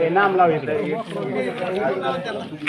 हे नाम लाव इकडे किती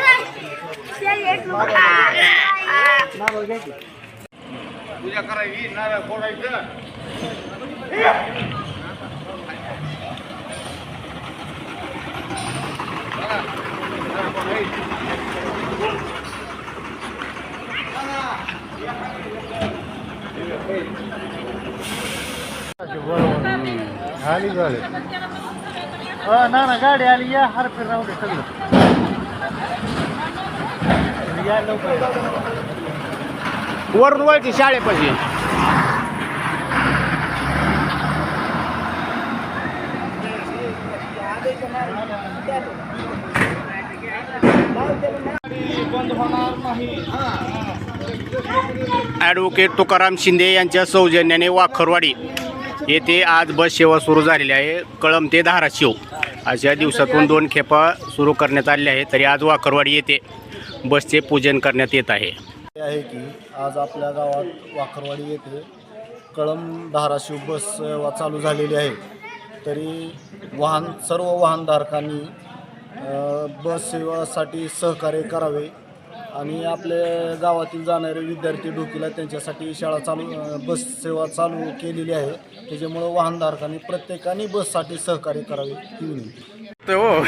પૂજા કરાવી નારે ખોડાય છે હાલી ગાડી ના ના, ગાડી હાલી યાર ફેર રાઉન્ડ કરી वरून वळची शाळेपाशी. ॲडव्होकेट तुकाराम शिंदे यांच्या सौजन्याने वाखरवाडी येथे आज बस सेवा सुरू झालेली आहे. कळम ते धाराशिव अशा दिवसातून दोन खेपा सुरू करण्यात आले आहे तरी आज वाखरवाडी येथे बसचे पूजन करण्यात येत आहे. हे आहे की आज आपल्या गावात वाखरवाडी येथे कळंब धाराशिव बस सेवा चालू झालेली आहे. तरी वाहन सर्व वाहनधारकांनी अ, बस सेवासाठी सहकार्य करावे आणि आपल्या गावातील जाणारे विद्यार्थी डोकीला त्यांच्यासाठी शाळा चालू अ, बस सेवा चालू केलेली आहे. त्याच्यामुळं वाहनधारकांनी प्रत्येकाने बससाठी सहकार्य करावे ही विनंती. हो